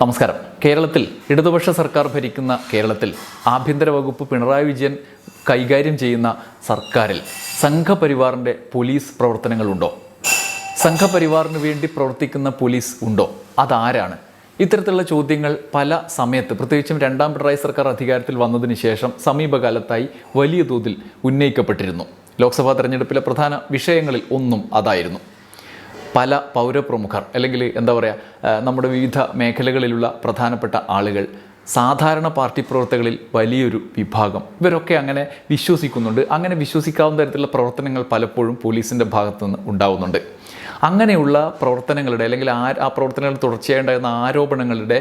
നമസ്കാരം. കേരളത്തിൽ ഇടതുപക്ഷ സർക്കാർ ഭരിക്കുന്ന കേരളത്തിൽ ആഭ്യന്തര വകുപ്പ് പിണറായി വിജയൻ കൈകാര്യം ചെയ്യുന്ന സർക്കാരിൽ സംഘപരിവാറിന്റെ പോലീസ് പ്രവർത്തനങ്ങളുണ്ടോ? സംഘപരിവാറിന് വേണ്ടി പ്രവർത്തിക്കുന്ന പോലീസ് ഉണ്ടോ? അതാരാണ്? ഇത്തരത്തിലുള്ള ചോദ്യങ്ങൾ പല സമയത്ത് പ്രത്യേകിച്ചും രണ്ടാം പിണറായി സർക്കാർ അധികാരത്തിൽ വന്നതിന് ശേഷം സമീപകാലത്തായി വലിയ തോതിൽ ഉന്നയിക്കപ്പെട്ടിരുന്നു. ലോക്സഭാ തെരഞ്ഞെടുപ്പിലെ പ്രധാന വിഷയങ്ങളിൽ ഒന്നും അതായിരുന്നു. പല പൗരപ്രമുഖർ അല്ലെങ്കിൽ എന്താ പറയുക നമ്മുടെ വിവിധ മേഖലകളിലുള്ള പ്രധാനപ്പെട്ട ആളുകൾ സാധാരണ പാർട്ടി പ്രവർത്തകളിൽ വലിയൊരു വിഭാഗം. ഇവരൊക്കെ അങ്ങനെ വിശ്വസിക്കുന്നുണ്ട്. അങ്ങനെ വിശ്വസിക്കാവുന്ന തരത്തിലുള്ള പ്രവർത്തനങ്ങൾ പലപ്പോഴും പോലീസിന്റെ ഭാഗത്തുനിന്ന് ഉണ്ടാവുന്നുണ്ട്. അങ്ങനെയുള്ള പ്രവർത്തനങ്ങളുടെ അല്ലെങ്കിൽ ആ ആ പ്രവർത്തനങ്ങൾ തുടർച്ചയായി ഉണ്ടായിരുന്ന ആരോപണങ്ങളുടെ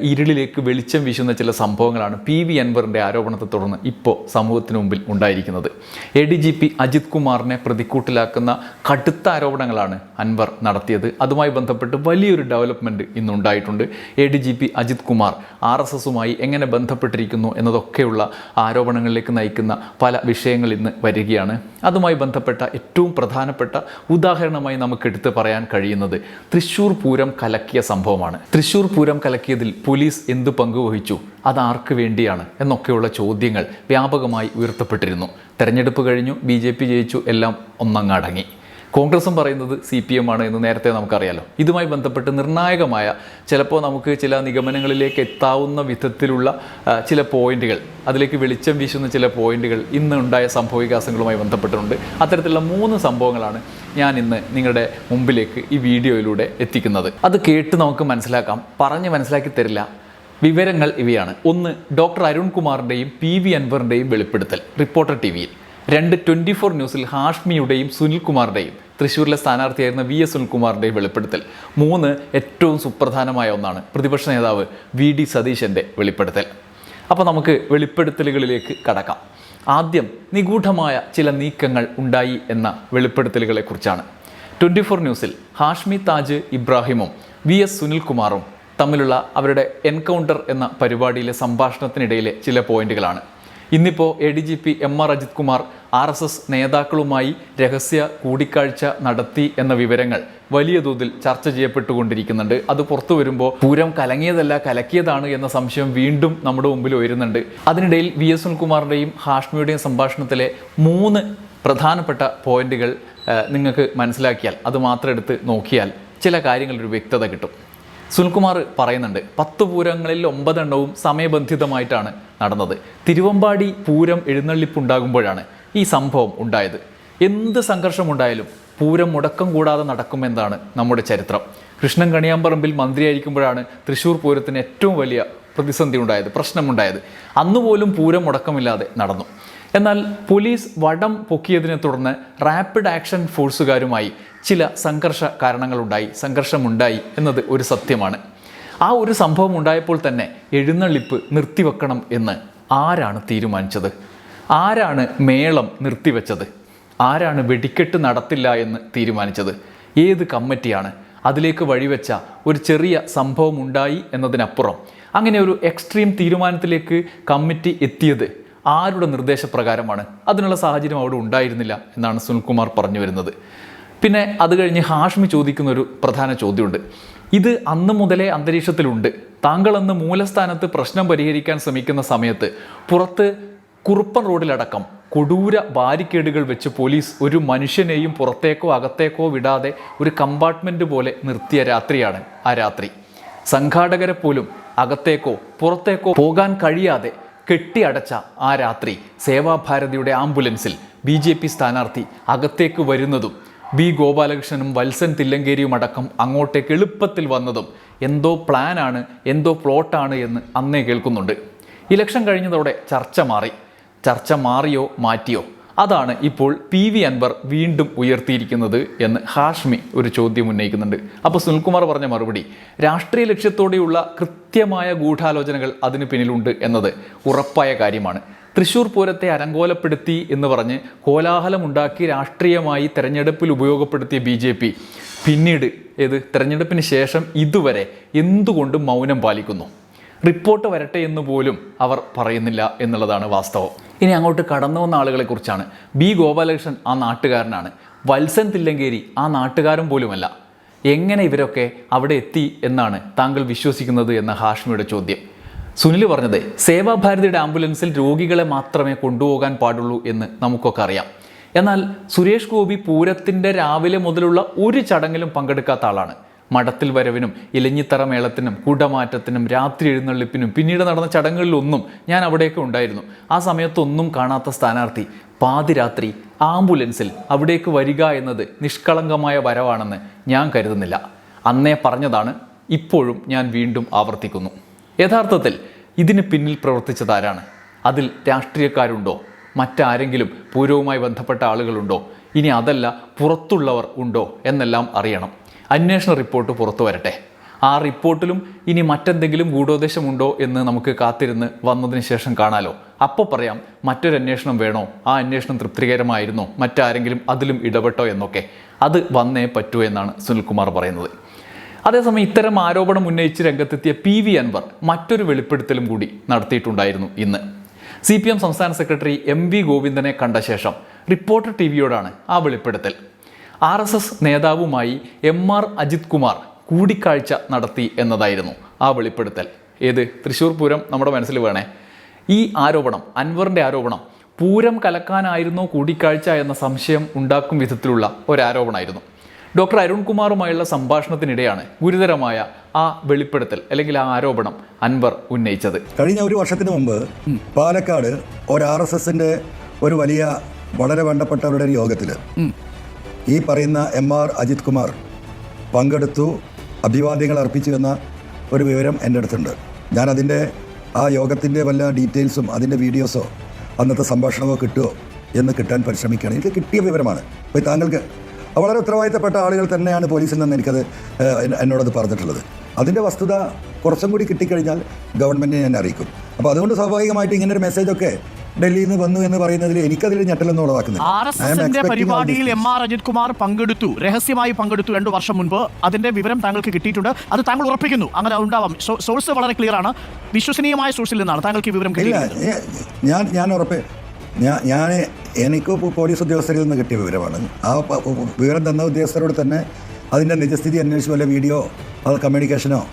ഇരുളിലേക്ക് വെളിച്ചം വീശുന്ന ചില സംഭവങ്ങളാണ് പി വി അൻവറിന്റെ ആരോപണത്തെ തുടർന്ന് ഇപ്പോൾ സമൂഹത്തിന് മുമ്പിൽ ഉണ്ടായിരിക്കുന്നത്. A D G P Ajith കുമാറിനെ പ്രതിക്കൂട്ടിലാക്കുന്ന കടുത്ത ആരോപണങ്ങളാണ് അൻവർ നടത്തിയത്. അതുമായി ബന്ധപ്പെട്ട് വലിയൊരു development ഇന്നുണ്ടായിട്ടുണ്ട്. A D G P Ajith Kumar R S എസുമായി എങ്ങനെ ബന്ധപ്പെട്ടിരിക്കുന്നു എന്നതൊക്കെയുള്ള ആരോപണങ്ങളിലേക്ക് നയിക്കുന്ന പല വിഷയങ്ങൾ ഇന്ന് വരികയാണ്. അതുമായി ബന്ധപ്പെട്ട ഏറ്റവും പ്രധാനപ്പെട്ട ഉദാഹരണമായി നമുക്ക് എടുത്ത് പറയാൻ കഴിയുന്നത് തൃശ്ശൂർ പൂരം കലക്കിയ സംഭവമാണ്. തൃശ്ശൂർ പൂരം കലക്കിയതിൽ പോലീസ് എന്തു പങ്കുവഹിച്ചു അത് ആർക്ക് വേണ്ടിയാണ്? എന്നൊക്കെയുള്ള ചോദ്യങ്ങൾ വ്യാപകമായി ഉയർത്തപ്പെട്ടിരുന്നു. തെരഞ്ഞെടുപ്പ് കഴിഞ്ഞു ബി ജയിച്ചു എല്ലാം ഒന്നങ്ങടങ്ങി കോൺഗ്രസും പറയുന്നത് സി പി എം ആണ് എന്ന് നേരത്തെ നമുക്കറിയാലോ. ഇതുമായി ബന്ധപ്പെട്ട് നിർണായകമായ ചിലപ്പോൾ നമുക്ക് ചില നിഗമനങ്ങളിലേക്ക് എത്താവുന്ന വിധത്തിലുള്ള ചില പോയിന്റുകൾ അതിലേക്ക് വെളിച്ചം വീശുന്ന ചില പോയിന്റുകൾ ഇന്ന് ഉണ്ടായ സംഭവ വികാസങ്ങളുമായി ബന്ധപ്പെട്ടിട്ടുണ്ട്. അത്തരത്തിലുള്ള മൂന്ന് സംഭവങ്ങളാണ് ഞാൻ ഇന്ന് നിങ്ങളുടെ മുമ്പിലേക്ക് ഈ വീഡിയോയിലൂടെ എത്തിക്കുന്നത്. അത് കേട്ട് നമുക്ക് മനസ്സിലാക്കാം. പറഞ്ഞ് മനസ്സിലാക്കി തരില്ല. വിവരങ്ങൾ ഇവയാണ്. ഒന്ന് ഡോക്ടർ അരുൺകുമാറിന്റെയും പി വി അൻവറിന്റെയും വെളിപ്പെടുത്തൽ. റിപ്പോർട്ടർ ടി വിയിൽ. രണ്ട് ട്വന്റി ഫോർ ന്യൂസിൽ ഹാഷ്മിയുടെയും സുനിൽകുമാറിന്റെയും തൃശ്ശൂരിലെ സ്ഥാനാർത്ഥിയായിരുന്ന വി എസ് സുനിൽകുമാറിന്റെയും വെളിപ്പെടുത്തൽ. മൂന്ന് ഏറ്റവും സുപ്രധാനമായ ഒന്നാണ് പ്രതിപക്ഷ നേതാവ് വി ഡി സതീശന്റെ വെളിപ്പെടുത്തൽ. അപ്പോൾ നമുക്ക് വെളിപ്പെടുത്തലുകളിലേക്ക് കടക്കാം. ആദ്യം നിഗൂഢമായ ചില നീക്കങ്ങൾ ഉണ്ടായി എന്ന വെളിപ്പെടുത്തലുകളെക്കുറിച്ചാണ്. ട്വന്റി ഫോർ ന്യൂസിൽ ഹാഷ്മി താജ് ഇബ്രാഹിമും വി എസ് സുനിൽകുമാറും തമ്മിലുള്ള അവരുടെ എൻകൗണ്ടർ എന്ന പരിപാടിയിലെ സംഭാഷണത്തിനിടയിലെ ചില പോയിന്റുകളാണ്. ഇന്നിപ്പോൾ A D G P M R Ajith Kumar R S S നേതാക്കളുമായി രഹസ്യ കൂടിക്കാഴ്ച നടത്തി എന്ന വിവരങ്ങൾ വലിയ തോതിൽ ചർച്ച ചെയ്യപ്പെട്ടുകൊണ്ടിരിക്കുന്നുണ്ട്. അത് പുറത്തു വരുമ്പോൾ പൂരം കലങ്ങിയതല്ല കലക്കിയതാണ് എന്ന സംശയം വീണ്ടും നമ്മുടെ മുമ്പിൽ ഉയരുന്നുണ്ട്. അതിനിടയിൽ വി എസ് സുനിൽകുമാറിന്റെയും ഹാഷ്മിയുടെയും സംഭാഷണത്തിലെ മൂന്ന് പ്രധാനപ്പെട്ട പോയിന്റുകൾ നിങ്ങൾക്ക് മനസ്സിലാക്കിയാൽ അത് മാത്രം എടുത്ത് നോക്കിയാൽ ചില കാര്യങ്ങളൊരു വ്യക്തത കിട്ടും. സുനിൽകുമാർ പറയുന്നുണ്ട് പത്ത് പൂരങ്ങളിൽ ഒമ്പതെണ്ണവും സമയബന്ധിതമായിട്ടാണ് നടന്നത്. തിരുവമ്പാടി പൂരം എഴുന്നള്ളിപ്പുണ്ടാകുമ്പോഴാണ് ഈ സംഭവം ഉണ്ടായത്. എന്ത് സംഘർഷമുണ്ടായാലും പൂരം മുടക്കം കൂടാതെ നടക്കുമെന്നാണ് നമ്മുടെ ചരിത്രം. കൃഷ്ണൻ കണിയാമ്പറമ്പിൽ മന്ത്രിയായിരിക്കുമ്പോഴാണ് തൃശ്ശൂർ പൂരത്തിന് ഏറ്റവും വലിയ പ്രതിസന്ധി ഉണ്ടായത് പ്രശ്നമുണ്ടായത്. അന്നുപോലും പൂരം മുടക്കമില്ലാതെ നടന്നു. എന്നാൽ പോലീസ് വടം പൊക്കിയതിനെ തുടർന്ന് റാപ്പിഡ് ആക്ഷൻ ഫോഴ്സുകാരുമായി ചില സംഘർഷ കാരണങ്ങളുണ്ടായി സംഘർഷമുണ്ടായി എന്നത് ഒരു സത്യമാണ്. ആ ഒരു സംഭവം ഉണ്ടായപ്പോൾ തന്നെ എഴുന്നള്ളിപ്പ് നിർത്തിവെക്കണം എന്ന് ആരാണ് തീരുമാനിച്ചത്? ആരാണ് മേളം നിർത്തിവെച്ചത്? ആരാണ് വെടിക്കെട്ട് നടത്തില്ല എന്ന് തീരുമാനിച്ചത്? ഏത് കമ്മിറ്റിയാണ്? അതിലേക്ക് വഴിവെച്ച ഒരു ചെറിയ സംഭവം ഉണ്ടായി എന്നതിനപ്പുറം അങ്ങനെ ഒരു എക്സ്ട്രീം തീരുമാനത്തിലേക്ക് കമ്മിറ്റി എത്തിയത് ആരുടെ നിർദ്ദേശപ്രകാരമാണ്? അതിനുള്ള സാഹചര്യം അവിടെ ഉണ്ടായിരുന്നില്ല എന്നാണ് സുനിൽകുമാർ പറഞ്ഞു വരുന്നത്. പിന്നെ അത് കഴിഞ്ഞ് ഹാഷ്മി ചോദിക്കുന്ന ഒരു പ്രധാന ചോദ്യമുണ്ട്. ഇത് അന്ന് മുതലേ അന്തരീക്ഷത്തിലുണ്ട്. താങ്കൾ അന്ന് മൂലസ്ഥാനത്ത് പ്രശ്നം പരിഹരിക്കാൻ ശ്രമിക്കുന്ന സമയത്ത് പുറത്ത് കുറുപ്പൻ റോഡിലടക്കം കൊടൂര ബാരിക്കേഡുകൾ വെച്ച് പോലീസ് ഒരു മനുഷ്യനെയും പുറത്തേക്കോ അകത്തേക്കോ വിടാതെ ഒരു കമ്പാർട്ട്മെന്റ് പോലെ നിർത്തിയ രാത്രിയാണ് ആ രാത്രി. സംഘാടകരെ പോലും അകത്തേക്കോ പുറത്തേക്കോ പോകാൻ കഴിയാതെ കെട്ടിയടച്ച ആ രാത്രി സേവാഭാരതിയുടെ ആംബുലൻസിൽ ബി ജെ പി സ്ഥാനാർത്ഥി അകത്തേക്ക് വരുന്നതും ബി ഗോപാലകൃഷ്ണനും വത്സൻ തില്ലങ്കേരിയും അടക്കം അങ്ങോട്ടേക്ക് എളുപ്പത്തിൽ വന്നതും എന്തോ പ്ലാനാണ് എന്തോ പ്ലോട്ടാണ് എന്ന് അന്നേ കേൾക്കുന്നുണ്ട്. ഇലക്ഷൻ കഴിഞ്ഞതോടെ ചർച്ച മാറി. ചർച്ച മാറിയോ മാറ്റിയോ? അതാണ് ഇപ്പോൾ പി വി അൻവർ വീണ്ടും ഉയർത്തിയിരിക്കുന്നത് എന്ന് ഹാഷ്മി ഒരു ചോദ്യം ഉന്നയിക്കുന്നുണ്ട്. അപ്പോൾ സുനിൽകുമാർ പറഞ്ഞ മറുപടി രാഷ്ട്രീയ ലക്ഷ്യത്തോടെയുള്ള കൃത്യമായ ഗൂഢാലോചനകൾ അതിന് പിന്നിലുണ്ട് എന്നത് ഉറപ്പായ കാര്യമാണ്. തൃശൂർ പൂരത്തെ അരങ്കോലപ്പെടുത്തി എന്ന് പറഞ്ഞ് കോലാഹലമുണ്ടാക്കി രാഷ്ട്രീയമായി തെരഞ്ഞെടുപ്പിൽ ഉപയോഗപ്പെടുത്തിയ ബി ജെ പി പിന്നീട് ഏത്? തെരഞ്ഞെടുപ്പിന് ശേഷം ഇതുവരെ എന്തുകൊണ്ട് മൗനം പാലിക്കുന്നു? റിപ്പോർട്ട് വരട്ടെ എന്ന് പോലും അവർ പറയുന്നില്ല എന്നുള്ളതാണ് വാസ്തവം. ഇനി അങ്ങോട്ട് കടന്നു വന്ന ആളുകളെ കുറിച്ചാണ്. ബി. ഗോപാലകൃഷ്ണൻ ആ നാട്ടുകാരനാണ്. വത്സൻ തില്ലങ്കേരി ആ നാട്ടുകാരൻ പോലുമല്ല. എങ്ങനെ ഇവരൊക്കെ അവിടെ എത്തി എന്നാണ് താങ്കൾ വിശ്വസിക്കുന്നത് എന്ന ഹാഷ്മിയുടെ ചോദ്യം. സുനിൽ പറഞ്ഞത് സേവാഭാരതിയുടെ ആംബുലൻസിൽ രോഗികളെ മാത്രമേ കൊണ്ടുപോകാൻ പാടുള്ളൂ എന്ന് നമുക്കൊക്കെ അറിയാം. എന്നാൽ സുരേഷ് ഗോപി പൂരത്തിന്റെ രാവിലെ മുതലുള്ള ഒരു ചടങ്ങിലും പങ്കെടുക്കാത്ത ആളാണ്. മഠത്തിൽ വരവിനും ഇലഞ്ഞിത്തറ മേളത്തിനും കൂടമാറ്റത്തിനും രാത്രി എഴുന്നള്ളിപ്പിനും പിന്നീട് നടന്ന ചടങ്ങുകളിലൊന്നും ഞാൻ അവിടെയൊക്കെ ഉണ്ടായിരുന്നു. ആ സമയത്തൊന്നും കാണാത്ത സ്ഥാനാർത്ഥി പാതിരാത്രി ആംബുലൻസിൽ അവിടേക്ക് വരിക എന്നത് നിഷ്കളങ്കമായ വരവാണെന്ന് ഞാൻ കരുതുന്നില്ല. അന്നേ പറഞ്ഞതാണ് ഇപ്പോഴും ഞാൻ വീണ്ടും ആവർത്തിക്കുന്നു. യഥാർത്ഥത്തിൽ ഇതിന് പിന്നിൽ പ്രവർത്തിച്ചതാരാണ് അതിൽ രാഷ്ട്രീയക്കാരുണ്ടോ? മറ്റാരെങ്കിലും പൂരവുമായി ബന്ധപ്പെട്ട ആളുകളുണ്ടോ? ഇനി അതല്ല പുറത്തുള്ളവർ ഉണ്ടോ എന്നെല്ലാം അറിയണം. അന്വേഷണ റിപ്പോർട്ട് പുറത്തു വരട്ടെ. ആ റിപ്പോർട്ടിലും ഇനി മറ്റെന്തെങ്കിലും ഗൂഢോദ്ദേശമുണ്ടോ എന്ന് നമുക്ക് കാത്തിരുന്ന് വന്നതിന് ശേഷം കാണാലോ. അപ്പോൾ പറയാം മറ്റൊരു അന്വേഷണം വേണോ? ആ അന്വേഷണം തൃപ്തികരമായിരുന്നോ? മറ്റാരെങ്കിലും അതിലും ഇടപെട്ടോ എന്നൊക്കെ. അത് വന്നേ പറ്റൂ എന്നാണ് സുനിൽകുമാർ പറയുന്നത്. അതേസമയം ഇത്തരം ആരോപണം ഉന്നയിച്ച് രംഗത്തെത്തിയ പി വി അൻവർ മറ്റൊരു വെളിപ്പെടുത്തലും കൂടി നടത്തിയിട്ടുണ്ടായിരുന്നു ഇന്ന്. സി പി എം സംസ്ഥാന സെക്രട്ടറി എം വി ഗോവിന്ദനെ കണ്ട ശേഷം റിപ്പോർട്ടർ ടി വിയോടാണ് ആ വെളിപ്പെടുത്തൽ. ആർ എസ് എസ് നേതാവുമായി എം ആർ അജിത് കുമാർ കൂടിക്കാഴ്ച നടത്തി എന്നതായിരുന്നു ആ വെളിപ്പെടുത്തൽ. ഏത്? തൃശ്ശൂർ പൂരം നമ്മുടെ മനസ്സിൽ വേണേ. ഈ ആരോപണം അൻവറിന്റെ ആരോപണം പൂരം കലക്കാനായിരുന്നോ കൂടിക്കാഴ്ച എന്ന സംശയം ഉണ്ടാക്കും വിധത്തിലുള്ള ഒരാരോപണമായിരുന്നു. ഡോക്ടർ അരുൺകുമാറുമായുള്ള സംഭാഷണത്തിനിടെയാണ് ഗുരുതരമായ ആ വെളിപ്പെടുത്തൽ അല്ലെങ്കിൽ ആ ആരോപണം അൻവർ ഉന്നയിച്ചത്. കഴിഞ്ഞ ഒരു വർഷത്തിന് മുമ്പ് പാലക്കാട് ഒരു ആർ എസ് എസിന്റെ ഒരു വലിയ വളരെ വേണ്ടപ്പെട്ടവരുടെ ഒരു യോഗത്തിൽ ഈ പറയുന്ന എം ആർ അജിത് കുമാർ പങ്കെടുത്തു അഭിവാദ്യങ്ങൾ അർപ്പിച്ചു എന്ന ഒരു വിവരം എന്റെ അടുത്തുണ്ട്. ഞാൻ അതിന്റെ ആ യോഗത്തിന്റെ വല്ല ഡീറ്റെയിൽസും അതിന്റെ വീഡിയോസോ അന്നത്തെ സംഭാഷണമോ കിട്ടുമോ എന്ന് കിട്ടാൻ പരിശ്രമിക്കുകയാണ്. എനിക്ക് കിട്ടിയ വിവരമാണ്. അപ്പോൾ താങ്കൾക്ക് വളരെ ഉത്തരവാദിത്തപ്പെട്ട ആളുകൾ തന്നെയാണ് പോലീസിൽ നിന്ന് എനിക്കത് എന്നോടത് പറഞ്ഞിട്ടുള്ളത്. അതിന്റെ വസ്തുത കുറച്ചും കൂടി കിട്ടിക്കഴിഞ്ഞാൽ ഗവൺമെന്റിനെ ഞാൻ അറിയിക്കും. അപ്പോൾ അതുകൊണ്ട് സ്വാഭാവികമായിട്ട് ഇങ്ങനൊരു മെസ്സേജൊക്കെ ഡൽഹിയിൽ നിന്ന് വന്നു എന്ന് പറയുന്നതിൽ എനിക്കതിൽ ഞെട്ടലൊന്നും പരിപാടിയിൽ എം ആർ അജിത് കുമാർ പങ്കെടുത്തു രഹസ്യമായി പങ്കെടുത്തു രണ്ടു വർഷം മുൻപ്. അതിന്റെ വിവരം താങ്കൾക്ക് കിട്ടിയിട്ടുണ്ട്. അത് താങ്കൾ ഉറപ്പിക്കുന്നു. അങ്ങനെ ഉണ്ടാവാം. സോഴ്സ് വളരെ ക്ലിയർ ആണ്. വിശ്വസനീയമായ സോഴ്സിൽ നിന്നാണ് താങ്കൾക്ക് വിവരം ഞാൻ ഞാൻ ഉറപ്പ് ഞാൻ ഞാൻ എനിക്ക് പോലീസ് ഉദ്യോഗസ്ഥരിൽ നിന്ന് കിട്ടിയ വിവരമാണ്. ആ വിവരം തന്ന ഉദ്യോഗസ്ഥരോട് തന്നെ അതിന്റെ നിജസ്ഥിതി അന്വേഷിച്ചു വല്ല വീഡിയോ അത് കമ്മ്യൂണിക്കേഷനോ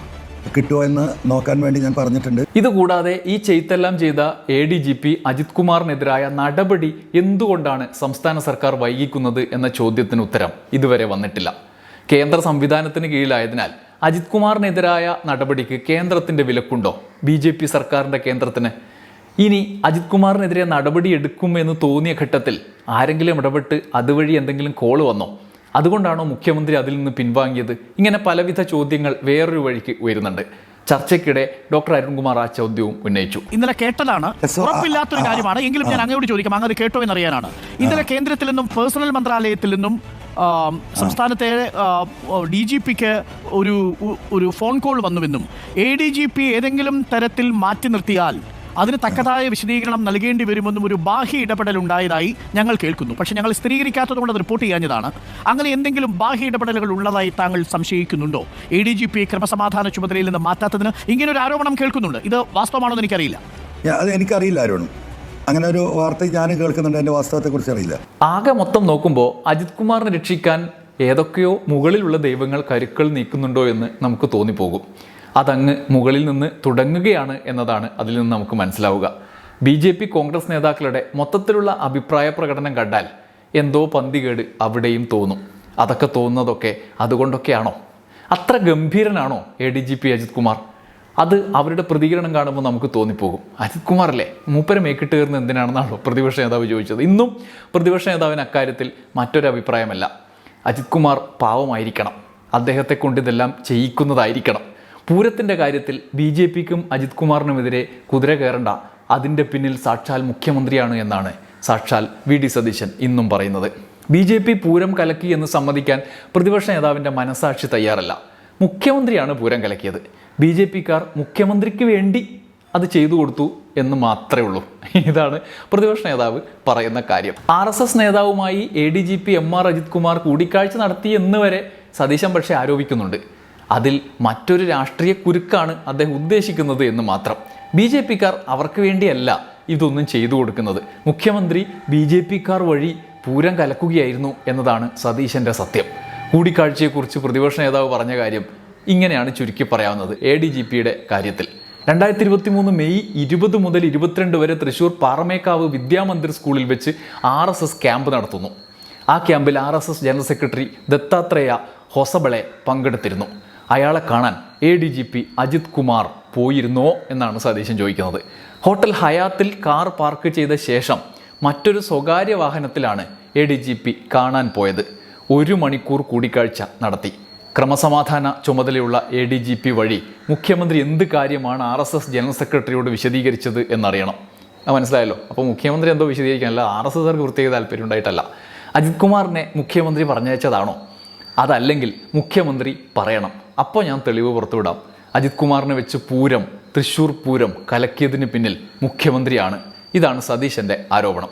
കിട്ടുമോ എന്ന് നോക്കാൻ വേണ്ടി ഞാൻ പറഞ്ഞിട്ടുണ്ട്. ഇതുകൂടാതെ ഈ ചെയ്ത്തെല്ലാം ചെയ്ത A D G P Ajith കുമാറിനെതിരായ നടപടി എന്തുകൊണ്ടാണ് സംസ്ഥാന സർക്കാർ വൈകിക്കുന്നത് എന്ന ചോദ്യത്തിന് ഉത്തരം ഇതുവരെ വന്നിട്ടില്ല. കേന്ദ്ര സംവിധാനത്തിന് കീഴിലായതിനാൽ അജിത് കുമാറിനെതിരായ നടപടിക്ക് കേന്ദ്രത്തിന്റെ വിലക്കുണ്ടോ? ബി ജെ പി സർക്കാരിന്റെ കേന്ദ്രത്തിന്. ഇനി അജിത് കുമാറിനെതിരെ നടപടി എടുക്കും എന്ന് തോന്നിയ ഘട്ടത്തിൽ ആരെങ്കിലും ഇടപെട്ട് അതുവഴി എന്തെങ്കിലും കോൾ വന്നോ? അതുകൊണ്ടാണോ മുഖ്യമന്ത്രി അതിൽ നിന്ന് പിൻവാങ്ങിയത്? ഇങ്ങനെ പലവിധ ചോദ്യങ്ങൾ വേറൊരു വഴിക്ക് ഉയരുന്നുണ്ട്. ചർച്ചയ്ക്കിടെ ഡോക്ടർ അരുൺകുമാർ ആ ചോദ്യവും ഉന്നയിച്ചു. ഇന്നലെ കേട്ടതാണ്. ഉറപ്പില്ലാത്തൊരു കാര്യമാണ്. എങ്കിലും ഞാൻ അങ്ങോട്ട് ചോദിക്കാം. അങ്ങനെ കേട്ടോ എന്നറിയാനാണ്. ഇന്നലെ കേന്ദ്രത്തിൽ നിന്നും പേഴ്സണൽ മന്ത്രാലയത്തിൽ നിന്നും സംസ്ഥാനത്തെ ഡി ജി പിക്ക് ഒരു ഒരു ഫോൺ കോൾ വന്നുവെന്നും എ ഡി ജി പി ഏതെങ്കിലും തരത്തിൽ മാറ്റി നിർത്തിയാൽ അതിന് തക്കതായ വിശദീകരണം നൽകേണ്ടി വരുമെന്നും ഒരു ബാഹ്യ ഇടപെടൽ ഉണ്ടായതായി ഞങ്ങൾ കേൾക്കുന്നു. പക്ഷേ ഞങ്ങൾ സ്ഥിരീകരിക്കാത്തതുകൊണ്ട് കൊണ്ട് റിപ്പോർട്ട് ചെയ്യാഞ്ഞതാണ്. അങ്ങനെ എന്തെങ്കിലും ബാഹ്യ ഇടപെടലുകൾ ഉള്ളതായി താങ്കൾ സംശയിക്കുന്നുണ്ടോ? എ ഡി ജി പി ക്രമസമാധാന ചുമതലയിൽ നിന്ന് മാറ്റാത്തതിന് ഇങ്ങനൊരു ഒരു ആരോപണം കേൾക്കുന്നുണ്ട്. ഇത് വാസ്തവമാണോ എന്ന് എനിക്കറിയില്ല അത് എനിക്കറിയില്ല ആരോടും അങ്ങനെ ഒരു വാർത്ത ഞാൻ കേൾക്കുന്നുണ്ട് എന്റെ വാസ്തവത്തെക്കുറിച്ച് അറിയില്ല. ആകെ മൊത്തം നോക്കുമ്പോൾ അജിത് കുമാറിനെ രക്ഷിക്കാൻ ഏതൊക്കെയോ മുകളിലുള്ള ദൈവങ്ങൾ കരുക്കൾ നീക്കുന്നുണ്ടോ എന്ന് നമുക്ക് തോന്നിപ്പോകും. അതങ്ങ് മുകളിൽ നിന്ന് തുടങ്ങുകയാണ് എന്നതാണ് അതിൽ നിന്ന് നമുക്ക് മനസ്സിലാവുക. ബി ജെ പി കോൺഗ്രസ് നേതാക്കളുടെ മൊത്തത്തിലുള്ള അഭിപ്രായ പ്രകടനം കണ്ടാൽ എന്തോ പന്തികേട് അവിടെയും തോന്നും. അതൊക്കെ തോന്നുന്നതൊക്കെ അതുകൊണ്ടൊക്കെയാണോ? അത്ര ഗംഭീരനാണോ A D G P Ajith Kumar? അത് അവരുടെ പ്രതികരണം കാണുമ്പോൾ നമുക്ക് തോന്നിപ്പോകും. അജിത് കുമാർ അല്ലേ മൂപ്പരെ മേക്കിട്ട് കയറുന്ന എന്തിനാണെന്നാണല്ലോ പ്രതിപക്ഷ നേതാവ് ചോദിച്ചത്. ഇന്നും പ്രതിപക്ഷ നേതാവിന് അക്കാര്യത്തിൽ മറ്റൊരു അഭിപ്രായമല്ല. അജിത് കുമാർ പാവമായിരിക്കണം. അദ്ദേഹത്തെ കൊണ്ട് ഇതെല്ലാം ചെയ്യിക്കുന്നതായിരിക്കണം. പൂരത്തിന്റെ കാര്യത്തിൽ ബി ജെ പിക്കും അജിത് കുമാറിനുമെതിരെ കുതിര കയറണ്ട. അതിന്റെ പിന്നിൽ സാക്ഷാൽ മുഖ്യമന്ത്രിയാണ് എന്നാണ് സാക്ഷാൽ വി ഡി സതീശൻ ഇന്നും പറയുന്നത്. ബി ജെ പി പൂരം കലക്കി എന്ന് സമ്മതിക്കാൻ പ്രതിപക്ഷ നേതാവിന്റെ മനസാക്ഷി തയ്യാറല്ല. മുഖ്യമന്ത്രിയാണ് പൂരം കലക്കിയത്. ബി ജെ പിക്കാർ മുഖ്യമന്ത്രിക്ക് വേണ്ടി അത് ചെയ്തു കൊടുത്തു എന്ന് മാത്രമേ ഉള്ളൂ. ഇതാണ് പ്രതിപക്ഷ നേതാവ് പറയുന്ന കാര്യം. R S S നേതാവുമായി A D G P M R Ajith Kumar കൂടിക്കാഴ്ച നടത്തി എന്ന് വരെ സതീശൻ പക്ഷേ ആരോപിക്കുന്നുണ്ട്. അതിൽ മറ്റൊരു രാഷ്ട്രീയ കുരുക്കാണ് അദ്ദേഹം ഉദ്ദേശിക്കുന്നത് എന്ന് മാത്രം. ബി ജെ പിക്കാർ അവർക്ക് വേണ്ടിയല്ല ഇതൊന്നും ചെയ്തു കൊടുക്കുന്നത്. മുഖ്യമന്ത്രി ബി ജെ പിക്കാർ വഴി പൂരം കലക്കുകയായിരുന്നു എന്നതാണ് സതീശന്റെ സത്യം. കൂടിക്കാഴ്ചയെക്കുറിച്ച് പ്രതിപക്ഷ നേതാവ് പറഞ്ഞ കാര്യം ഇങ്ങനെയാണ് ചുരുക്കി പറയാവുന്നത് എ ഡി ജി പിയുടെ കാര്യത്തിൽ. രണ്ടായിരത്തി ഇരുപത്തി മൂന്ന് മെയ് ഇരുപത് മുതൽ ഇരുപത്തിരണ്ട് വരെ തൃശൂർ പാറമേക്കാവ് വിദ്യാമന്ദിർ സ്കൂളിൽ വെച്ച് ആർ എസ് എസ് ക്യാമ്പ് നടത്തുന്നു. ആ ക്യാമ്പിൽ R S S general secretary Dattatreya Hosabale പങ്കെടുത്തിരുന്നു. അയാളെ കാണാൻ A D G P Ajith Kumar പോയിരുന്നോ എന്നാണ് സതീശൻ ചോദിക്കുന്നത്. ഹോട്ടൽ ഹയാത്തിൽ കാർ പാർക്ക് ചെയ്ത ശേഷം മറ്റൊരു സ്വകാര്യ വാഹനത്തിലാണ് എ ഡി ജി പി കാണാൻ പോയത്. ഒരു മണിക്കൂർ കൂടിക്കാഴ്ച നടത്തി. ക്രമസമാധാന ചുമതലയുള്ള എ ഡി ജി പി വഴി മുഖ്യമന്ത്രി എന്ത് കാര്യമാണ് ആർ എസ് എസ് ജനറൽ സെക്രട്ടറിയോട് വിശദീകരിച്ചത് എന്നറിയണം. മനസ്സിലായല്ലോ? അപ്പോൾ മുഖ്യമന്ത്രി എന്തോ വിശദീകരിക്കാനല്ല ആർ എസ് എസ്കാർക്ക് പ്രത്യേക താല്പര്യം ഉണ്ടായിട്ടല്ല. അജിത് കുമാറിനെ മുഖ്യമന്ത്രി പറഞ്ഞയച്ചതാണോ? അതല്ലെങ്കിൽ മുഖ്യമന്ത്രി പറയണം. അപ്പോൾ ഞാൻ തെളിവ് പുറത്തുവിടാം. അജിത് കുമാറിനെ വെച്ച് പൂരം തൃശ്ശൂർ പൂരം കലക്കിയതിന് പിന്നിൽ മുഖ്യമന്ത്രിയാണ്. ഇതാണ് സതീശന്റെ ആരോപണം.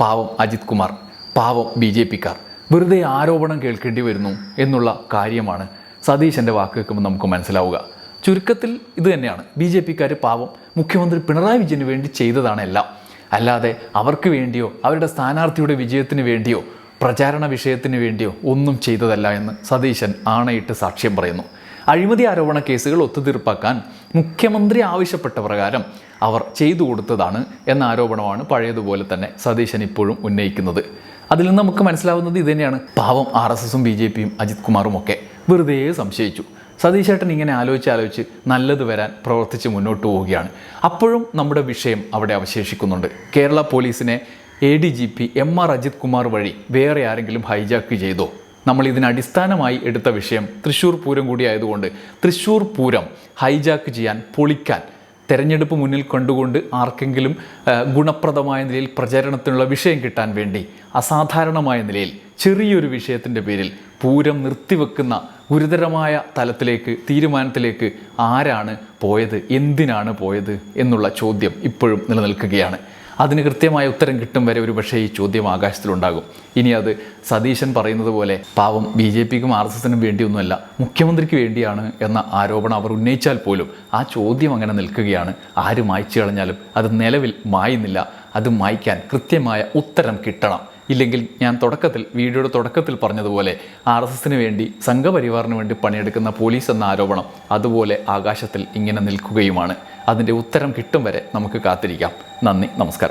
പാവം അജിത് കുമാർ പാവം ബി ജെ പിക്കാർ. വെറുതെ ആരോപണം കേൾക്കേണ്ടി വരുന്നു എന്നുള്ള കാര്യമാണ് സതീശന്റെ വാക്ക് കേൾക്കുമ്പോൾ നമുക്ക് മനസ്സിലാവുക. ചുരുക്കത്തിൽ ഇത് തന്നെയാണ്. ബി ജെ പിക്കാർ പാവം മുഖ്യമന്ത്രി പിണറായി വിജയന് വേണ്ടി ചെയ്തതാണ് എല്ലാം. അല്ലാതെ അവർക്ക് വേണ്ടിയോ അവരുടെ സ്ഥാനാർത്ഥിയുടെ വിജയത്തിന് വേണ്ടിയോ പ്രചാരണ വിഷയത്തിന് വേണ്ടിയോ ഒന്നും ചെയ്തതല്ല എന്ന് സതീശൻ ആണയിട്ട് സാക്ഷ്യം പറയുന്നു. അഴിമതി ആരോപണ കേസുകൾ ഒത്തുതീർപ്പാക്കാൻ മുഖ്യമന്ത്രി ആവശ്യപ്പെട്ട പ്രകാരം അവർ ചെയ്തു കൊടുത്തതാണ് എന്ന ആരോപണമാണ് പഴയതുപോലെ തന്നെ സതീശൻ ഇപ്പോഴും ഉന്നയിക്കുന്നത്. അതിൽ നിന്ന് നമുക്ക് മനസ്സിലാവുന്നത് ഇത് തന്നെയാണ്. പാവം ആർ എസ് എസും ബി ജെ പിയും അജിത് കുമാറും ഒക്കെ വെറുതെ സംശയിച്ചു. സതീശേട്ടൻ ഇങ്ങനെ ആലോചിച്ച് ആലോചിച്ച് നല്ലത് വരാൻ പ്രവർത്തിച്ച് മുന്നോട്ട് പോവുകയാണ്. അപ്പോഴും നമ്മുടെ വിഷയം അവിടെ അവശേഷിക്കുന്നുണ്ട്. കേരള പോലീസിനെ A D G P M R Ajith Kumar വഴി വേറെ ആരെങ്കിലും ഹൈജാക്ക് ചെയ്തോ? നമ്മൾ ഇതിന് അടിസ്ഥാനമായി എടുത്ത വിഷയം തൃശ്ശൂർ പൂരം കൂടി ആയതുകൊണ്ട് തൃശ്ശൂർ പൂരം ഹൈജാക്ക് ചെയ്യാൻ പൊളിക്കാൻ തെരഞ്ഞെടുപ്പ് മുന്നിൽ കണ്ടുകൊണ്ട് ആർക്കെങ്കിലും ഗുണപ്രദമായ നിലയിൽ പ്രചരണത്തിനുള്ള വിഷയം കിട്ടാൻ വേണ്ടി അസാധാരണമായ നിലയിൽ ചെറിയൊരു വിഷയത്തിന്റെ പേരിൽ പൂരം നിർത്തിവെക്കുന്ന ഗുരുതരമായ തലത്തിലേക്ക് തീരുമാനത്തിലേക്ക് ആരാണ് പോയത് എന്തിനാണ് പോയത് എന്നുള്ള ചോദ്യം ഇപ്പോഴും നിലനിൽക്കുകയാണ്. അതിന് കൃത്യമായ ഉത്തരം കിട്ടും വരെ ഒരു പക്ഷേ ഈ ചോദ്യം ആകാശത്തിലുണ്ടാകും. ഇനി അത് സതീശൻ പറയുന്നത് പോലെ പാവം ബി ജെ പിക്കും ആർ എസ് എസിനും വേണ്ടിയൊന്നുമല്ല മുഖ്യമന്ത്രിക്ക് വേണ്ടിയാണ് എന്ന ആരോപണം അവർ ഉന്നയിച്ചാൽ പോലും ആ ചോദ്യം അങ്ങനെ നിൽക്കുകയാണ്. ആര് മായ്ച്ചു കളഞ്ഞാലും അത് നിലവിൽ മായുന്നില്ല. അത് മായ്ക്കാൻ കൃത്യമായ ഉത്തരം കിട്ടണം. ഇല്ലെങ്കിൽ ഞാൻ തുടക്കത്തിൽ വീഡിയോയുടെ തുടക്കത്തിൽ പറഞ്ഞതുപോലെ ആർ എസ് എസിന് വേണ്ടി സംഘപരിവാറിന് വേണ്ടി പണിയെടുക്കുന്ന പോലീസ് എന്ന ആരോപണം അതുപോലെ ആകാശത്തിൽ ഇങ്ങനെ നിൽക്കുകയുമാണ്. അതിന്റെ ഉത്തരം കിട്ടും വരെ നമുക്ക് കാത്തിരിക്കാം. നന്ദി നമസ്കാരം.